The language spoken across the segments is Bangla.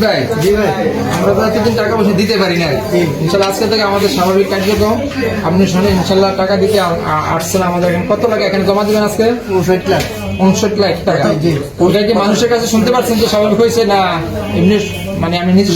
ভাই আমরা তো এতদিন টাকা পয়সা দিতে পারি না ইনশাল্লাহ আজকে থেকে আমাদের স্বাভাবিক কার্যক্রম। আপনি শুনে ইনশাল্লাহ টাকা দিতে আ- আ- আসছেন আমাদের এখানে। কত টাকা এখানে জমা দিবেন আজকে? উনষাট লাখ। উনষট লাখ টাকা। ওইটা কি মানুষের কাছে শুনতে পারছেন যে স্বাভাবিক হয়েছে না এমনি মানে আমি নিজে।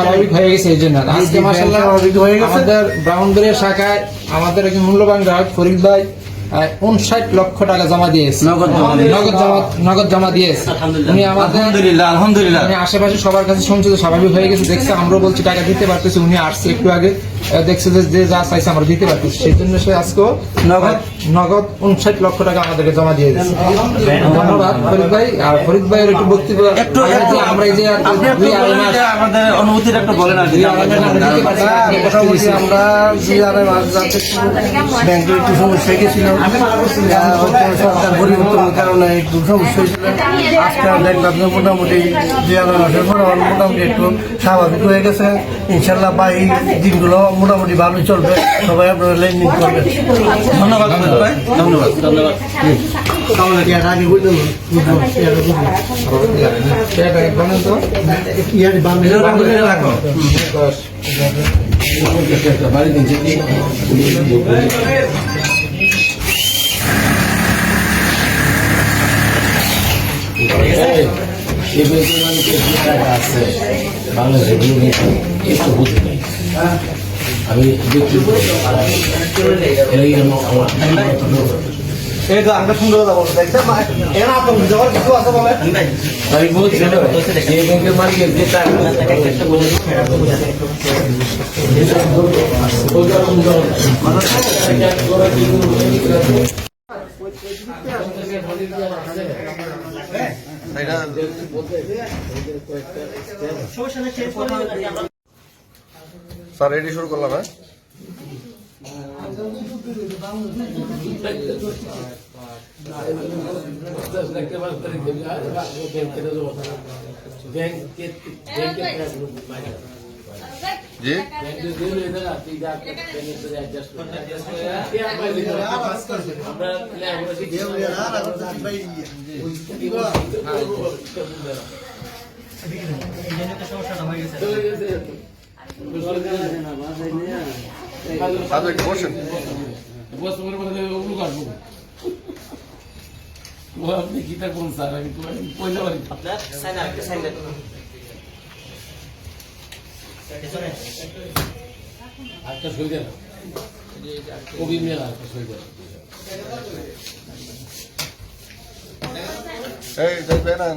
স্বাভাবিক হয়ে গেছে এই জন্য। আজকে মাসাল্লাহ স্বাভাবিক হয়ে গেছে। আমাদের ব্রাউনবাড়িয়া শাখায় আমাদের একজন মূল্যবান গ্রাহক ফরিদ ভাই উনষাট লক্ষ টাকা জমা দিয়েছে। নগদ জমা। নগদ জমা দিয়েছে। উনি আমাদের আলহামদুলিল্লাহ আলহামদুলিল্লাহ। মানে আশেপাশে সবার কাছে শুনছে স্বাভাবিক হয়ে গেছে দেখছে আমরা বলছি টাকা দিতে পারতেছি উনি আসছে একটু আগে। দেখছে যে যে চাইছে আমরা দিতে পারতেছি। সেই জন্য সে আজকেও নগদ? নগদ উনষাট লক্ষ টাকা আমাদেরকে জমা দিয়ে দিয়েছে। ধন্যবাদ ফরিদ ভাই। আর ফরিদ ভাইয়ের একটু বক্তব্য আমরা এই যে আমাদের অনুভূতিটা একটু বলেন আমরা যে আরে ব্যাংকের একটু সমস্যা গেছিল সরকার পরিবর্তনের কারণে একটু সমস্যা হয়েছিল। আজকে দেখলাম মোটামুটি যে আরে মাসের পর মোটামুটি একটু স্বাভাবিক হয়ে গেছে। ইনশাল্লাহ বা এই দিনগুলো মোটামুটি ভালোই চলবে সবাই আপনারা লেনদেন করবেন ধন্যবাদ ধন্যবাদ ধন্যবাদ আগে বুঝলাম বুঝলাম ইয়ার আগে বুঝলাম টাকা বলেন তো ইয়ার বাংলা রাখো দশ। আমি আমি বলছি এই ব্যাংকের মালিকের যে টাকা স্যার রেডি শুরু করলাম হ্যাঁ? জি? বসেন আপনি কিতা কোন স্যার আমি তো পয়সা পারি একটা সই দেন কবি মেলা একটা সই দেন এই যাই বেরান